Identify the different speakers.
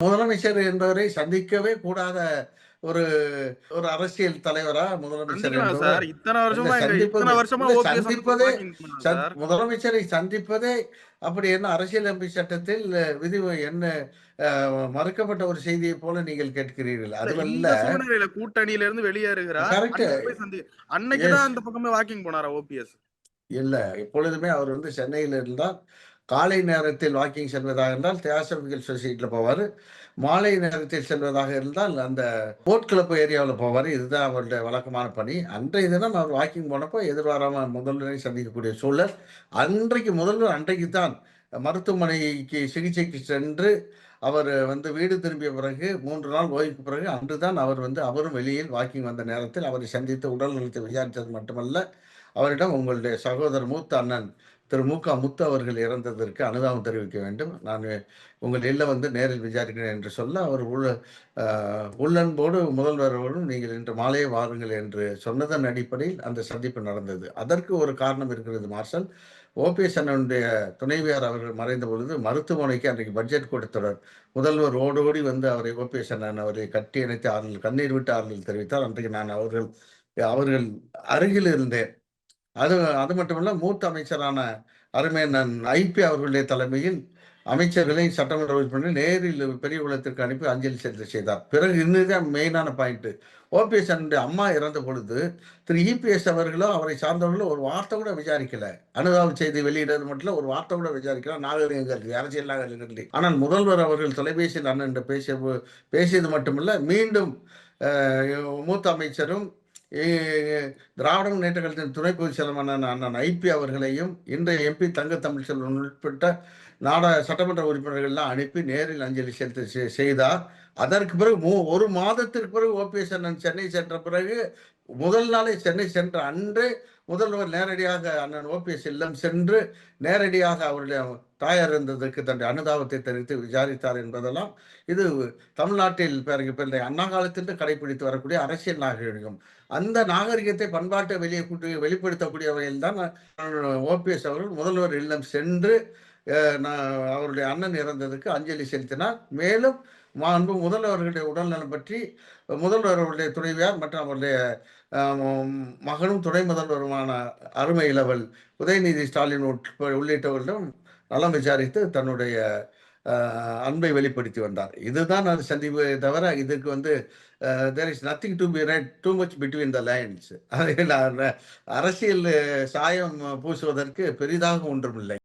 Speaker 1: முதலமைச்சர் என்பவரை சந்திக்கவே கூடாத ஒரு ஒரு அரசியல் தலைவரா முதலமைச்சர் சந்திப்பது- முதலமைச்சரை சந்திப்பதே அப்படி என்ன அரசியலமைப்பு சட்டத்தில் விதி என்ன மறுக்கப்பட்ட ஒரு செய்தியை போல நீங்கள் கேட்கிறீர்கள். அதுவல்ல.
Speaker 2: கூட்டணியில இருந்து வெளியேறுகிறார்.
Speaker 1: Correct.
Speaker 2: அன்னைக்கு போய் சந்தி அன்னைக்கு தான் அந்த பக்கமே வாக்கிங் போனாரா ஓபிஎஸ்?
Speaker 1: இல்ல எப்பொழுதுமே அவர் வந்து சென்னையில் இருந்தால் காலை நேரத்தில் வாக்கிங் செல்வதாக இருந்தால் தியாசபிக்கல் சொசைட்டியில் போவார். மாலை நேரத்தில் செல்வதாக இருந்தால் அந்த போட் கிளப் ஏரியாவில் போவார். இதுதான் அவருடைய வழக்கமான பணி. அன்றைய தினம் அவர் வாக்கிங் போனப்போ எதிர்வாராமல் முதல்வரை சந்திக்கக்கூடிய சூழல். அன்றைக்கு முதல்வர் அன்றைக்கு தான் மருத்துவமனைக்கு சிகிச்சைக்கு சென்று அவர் வந்து வீடு திரும்பிய பிறகு மூன்று நாள் ஓய்வுக்கு பிறகு அன்று தான் அவர் வந்து அவரும் வெளியில் வாக்கிங் வந்த நேரத்தில் அவரை சந்தித்து உடல்நலத்தை விசாரித்தது மட்டுமல்ல. அவரிடம் உங்களுடைய சகோதரர் மூத்த அண்ணன் திரு மு க. முத்து அவர்கள் இறந்ததற்கு அனுதாபம் தெரிவிக்க வேண்டும். நான் உங்கள் இல்லை வந்து நேரில் விசாரிக்கிறேன் என்று சொல்ல அவர் உள்ள உள்ளன்போடு முதல்வரோடும் நீங்கள் இன்று மாலையே வாருங்கள் என்று சொன்னதன் அடிப்படையில் அந்த சந்திப்பு நடந்தது. அதற்கு ஒரு காரணம் இருக்கிறது மார்ஷல். ஓபிஎஸ் அண்ணனுடைய துணைவியார் அவர்கள் மறைந்த பொழுது மருத்துவமனைக்கு அன்றைக்கு பட்ஜெட் கூட்டத்தொடர் முதல்வர் ஓடோடி வந்து அவரை ஓபிஎஸ் அண்ணன் அவரை கட்டி அணைத்து ஆறுதல் கண்ணீர் விட்டு ஆறுதல் தெரிவித்தார். அன்றைக்கு நான் அவர்கள் அவர்கள் அருகில் இருந்தேன். அது அது மட்டுமல்ல மூத்த அமைச்சரான அருமையண்ணன் ஐபி அவர்களுடைய தலைமையில் அமைச்சர்களை சட்டமன்ற உறுப்பினர் நேரில் பெரிய குளத்திற்கு அனுப்பி அஞ்சலி செலுத்த செய்தார். பிறகு இன்னுதான் மெயினான பாயிண்ட் ஓபிஎஸ் அண்ணனுடைய அம்மா இறந்த பொழுது திரு இபிஎஸ் அவர்களோ அவரை சார்ந்தவர்களோ ஒரு வார்த்தை கூட விசாரிக்கல. அனுதாபம் செய்தி வெளியிடுறது மட்டும் ஒரு வார்த்தை கூட விசாரிக்கல நாகரிகங்கள் அரசியல் நாகரிகங்கள். ஆனால் முதல்வர் அவர்கள் தொலைபேசியில் அண்ணன் பேசிய பேசியது மட்டுமல்ல மீண்டும் மூத்த அமைச்சரும் திராவிட முன்னேற்ற கழகத்தின் துணை பொதுச் செயலரான அண்ணன் ஐபி அவர்களையும் இன்றைய எம்பி தங்க தமிழ்ச்செல்வன் உட்பட்ட நாடா சட்டமன்ற உறுப்பினர்கள்லாம் அனுப்பி நேரில் அஞ்சலி செலுத்த செய்தார். அதற்கு பிறகு மூ ஒரு மாதத்திற்கு பிறகு ஓபிஎஸ் அண்ணன் சென்னை சென்ற பிறகு முதல் நாளே சென்னை சென்ற அன்று முதல்வர் நேரடியாக அண்ணன் ஓபிஎஸ் இல்லம் சென்று நேரடியாக அவருடைய தாயார் இருந்ததற்கு தன்னுடைய அனுதாபத்தை தெரிவித்து விசாரித்தார் என்பதெல்லாம் இது தமிழ்நாட்டில் பிறகு பிறந்த அண்ணா காலத்திலிருந்து கடைபிடித்து வரக்கூடிய அரசியல் நாகரிகம். அந்த நாகரிகத்தை பண்பாட்டை வெளியே கூட்டி வெளிப்படுத்தக்கூடிய வகையில் தான் ஓபிஎஸ் அவர்கள் முதல்வர் இல்லம் சென்று நான் அவருடைய அண்ணன் இறந்ததுக்கு அஞ்சலி செலுத்தினார். மேலும் மாண்பு முதல்வர்களுடைய உடல்நலம் பற்றி முதல்வர் அவருடைய துணைவியார் மற்றும் அவருடைய மகனும் துணை முதல்வருமான அருமை இளவல் உதயநிதி ஸ்டாலின் உட்ப உள்ளிட்டவர்களிடம் நலம் விசாரித்து தன்னுடைய அன்பை வெளிப்படுத்தி வந்தார். இதுதான் அது சந்திப்பு தவிர இதுக்கு வந்து there is nothing to be right too much between the lines அதில் அரசியல் சாயம் பூசுவதற்கு பெரிதாக ஒன்றுமில்லை.